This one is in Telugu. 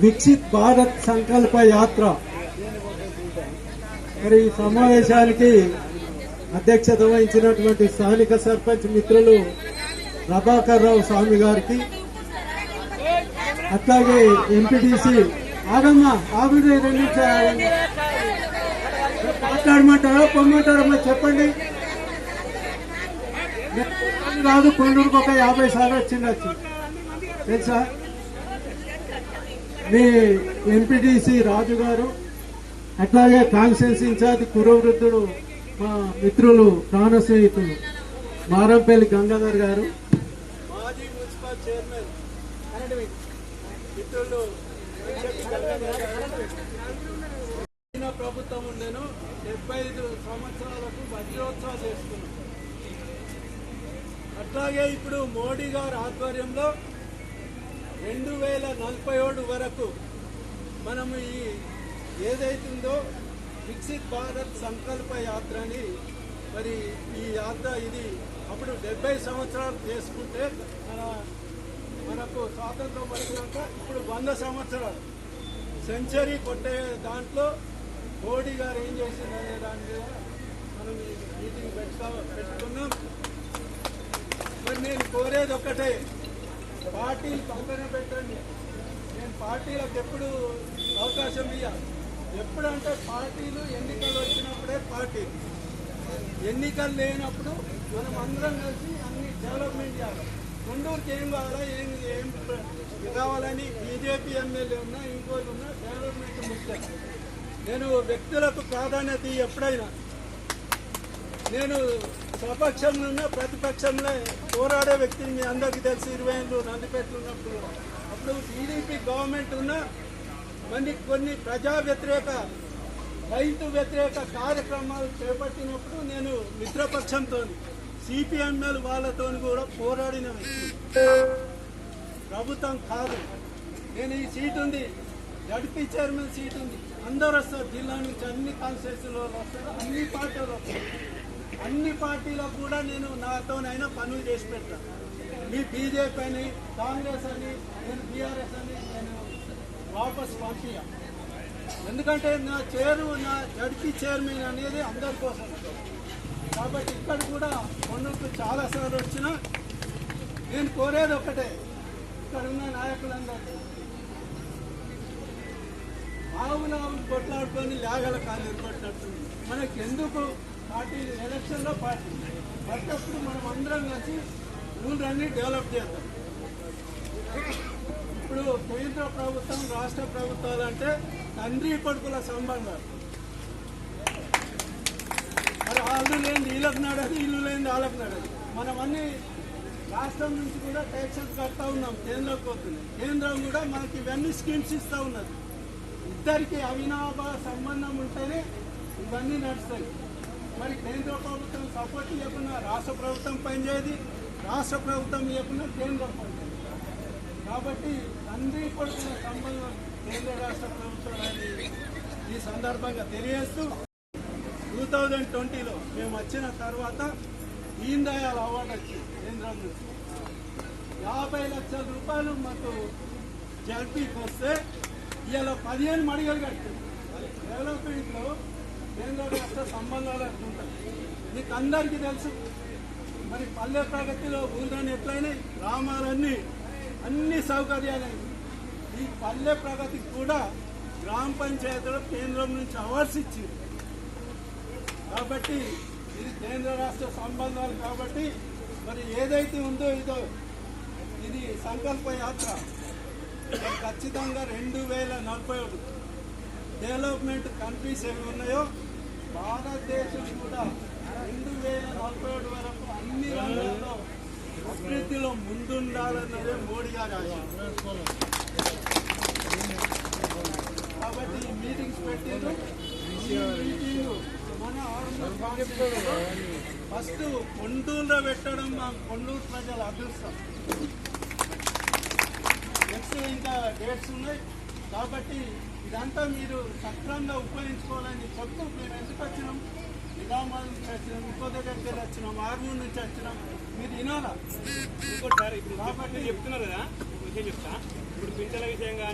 వికసిత్ భారత్ సంకల్ప యాత్ర. మరి ఈ సమావేశానికి అధ్యక్షత వహించినటువంటి స్థానిక సర్పంచ్ మిత్రులు ప్రభాకర్ రావు స్వామి గారికి అట్లాగే ఎంపీటీసీ ఆగమ్మా ఆవిడ రెండు మాట్లాడమంటారా పొమ్మంటారమ్మా చెప్పండి. రాదు కొండూరుకు ఒక యాభై సార్లు వచ్చిండొచ్చు. తెలుసా? మీ ఎంపీటీసీ రాజు గారు అట్లాగే కాన్స్టిట్యూన్సీ ఇన్ఛార్జ్ కురవృద్ధుడు మా మిత్రులు ప్రాణ స్నేహితులు మారంపల్లి గంగాధర్ గారు. మాజీ మున్సిపల్ చైర్మన్ మిత్రులు ప్రభుత్వం ఉండేను డెబ్బై ఐదు సంవత్సరాలకు వజ్రోత్సవాలు చేస్తున్నాం. అట్లాగే ఇప్పుడు మోడీ గారు ఆధ్వర్యంలో రెండు వేల నలభై ఏడు వరకు మనము ఈ ఏదైతుందో వికసిత్ భారత్ సంకల్ప యాత్ర అని మరి ఈ యాత్ర ఇది అప్పుడు డెబ్బై సంవత్సరాలు చేసుకుంటే మన మనకు స్వాతంత్రం వచ్చినాక ఇప్పుడు వంద సంవత్సరాలు. సెంచరీ కొట్టే దాంట్లో మోడీ గారు ఏం చేసిందనే దాని మీద మనం ఈ మీటింగ్ పెట్టుకున్నాం. మరి నేను కోరేది ఒక్కటే పార్టీలు పక్కన పెట్టండి. నేను పార్టీలకు ఎప్పుడు అవకాశం ఇవ్వాలి ఎప్పుడంటే పార్టీలు ఎన్నికలు వచ్చినప్పుడే పార్టీ. ఎన్నికలు లేనప్పుడు మనం అందరం కలిసి అన్ని డెవలప్మెంట్ చేయాలి. గుండూరుకి ఏం కావాలా ఏం ఏం కావాలని బీజేపీ ఎమ్మెల్యే ఉన్నా ఇంకోటి ఉన్నా డెవలప్మెంట్ ముఖ్యం. నేను వ్యక్తులకు ప్రాధాన్యత ఎప్పుడైనా. నేను స్వపక్షంలో ఉన్న ప్రతిపక్షంలో పోరాడే వ్యక్తిని మీ అందరికీ తెలిసి. ఇరవై ఏళ్ళు నందిపేటలు ఉన్నప్పుడు. అప్పుడు టీడీపీ గవర్నమెంట్ ఉన్న మంది కొన్ని ప్రజా వ్యతిరేక రైతు వ్యతిరేక కార్యక్రమాలు చేపట్టినప్పుడు నేను మిత్రపక్షంతో సిపిఎంఎల్ వాళ్ళతో కూడా పోరాడిన ప్రభుత్వం కాదు. నేను ఈ సీట్ ఉంది. జడ్పీ చైర్మన్ సీట్ ఉంది. అందరూ వస్తారు. జిల్లా నుంచి అన్ని కాన్స్టిట్యూన్సీలో వస్తారు. అన్ని పార్టీలు వస్తారు. అన్ని పార్టీలో కూడా నేను నాతోనైనా పనులు చేసి పెడతాను మీ బీజేపీ అని కాంగ్రెస్ అని నేను బీఆర్ఎస్ అని నేను వాపస్ పంపించా ఎందుకంటే నా చైరు నా జడ్పీ చైర్మన్ అనేది అందరి కోసం. కాబట్టి ఇక్కడ కూడా కొన్నుకు చాలాసార్లు వచ్చినా నేను కోరేది ఒకటే ఇక్కడ ఉన్న నాయకులందరూ ఆవులు ఆవులు కొట్లాడుకొని లేగల కాలు ఏర్పడినట్టుంది మనకి ఎందుకు పార్టీ ఎలక్షన్లో పార్టీ. పట్టప్పుడు మనం అందరం కలిసి ఊళ్ళన్నీ డెవలప్ చేద్దాం. ఇప్పుడు కేంద్ర ప్రభుత్వం రాష్ట్ర ప్రభుత్వాలు అంటే తండ్రి కొడుకుల సంబంధాలు. మరి వాళ్ళు లేని వీళ్ళకి నడదు ఇల్లు లేని వాళ్ళకి నడదు మనం అన్ని రాష్ట్రం నుంచి కూడా ట్యాక్సెస్ కడతా ఉన్నాం కేంద్రం పోతుంది కేంద్రం కూడా మనకి ఇవన్నీ స్కీమ్స్ ఇస్తూ ఉన్నది. ఇద్దరికి అవినాభ సంబంధం ఉంటేనే ఇవన్నీ నడుస్తాయి. మరి కేంద్ర ప్రభుత్వం సపోర్ట్ లేకుండా రాష్ట్ర ప్రభుత్వం పనిచేయదు. రాష్ట్ర ప్రభుత్వం లేకుండా కేంద్ర పనిచేయదు కాబట్టి తండ్రి కొడుకున్న సంబంధం కేంద్ర రాష్ట్ర ప్రభుత్వాలని ఈ సందర్భంగా తెలియజేస్తూ టూ థౌజండ్ ట్వంటీలో మేము వచ్చిన తర్వాత దీన్ దయాళ్ అవార్డు వచ్చింది కేంద్రం నుంచి. యాభై లక్షల రూపాయలు మాకు జడ్పీకి వస్తే ఇలా పదిహేను మడిగలు కట్టింది. డెవలప్మెంట్లో కేంద్ర రాష్ట్ర సంబంధాలు ఉంటాయి. మీకు అందరికీ తెలుసు. మరి పల్లె ప్రగతిలో ఊళ్ళని ఎట్లయినాయి గ్రామాలన్నీ అన్ని సౌకర్యాలు. ఈ పల్లె ప్రగతికి కూడా గ్రామ పంచాయతీలో కేంద్రం నుంచి అవార్డ్స్ ఇచ్చింది. కాబట్టి ఇది కేంద్ర రాష్ట్ర సంబంధాలు కాబట్టి మరి ఏదైతే ఉందో ఇదో ఇది సంకల్ప యాత్ర. ఖచ్చితంగా రెండు వేల నలభై ఒకటి డెవలప్మెంట్ కంట్రీస్ ఏవి ఉన్నాయో భారతదేశం కూడా రెండు వేల నలభై ఏడు వరకు అన్ని రంగాల్లో అభివృద్ధిలో ముందుండాలన్నదే మోడీ గారి ఆశ. కాబట్టి ఈ మీటింగ్స్ పెట్టారు మీటింగ్ మన ఫస్ట్ కొండూరులో పెట్టడం మా కొండూరు ప్రజల అదృష్టం. నెక్స్ట్ ఇంకా డేట్స్ ఉన్నాయి. కాబట్టి ఇదంతా మీరు సక్రమంగా ఉపయోగించుకోవాలని చెప్తూ మేము ఎందుకు వచ్చినాం? నిజామాబాద్ నుంచి వచ్చినాం ఇంకో దగ్గరికి వెళ్ళి వచ్చినాం ఆర్మూర్ నుంచి వచ్చినాం. మీరు వినాలా? ఇంకోటి సార్ ఇప్పుడు కాబట్టి చెప్తున్నారు కదా విషయం చెప్తా. ఇప్పుడు పింఛన్ల విషయం కానీ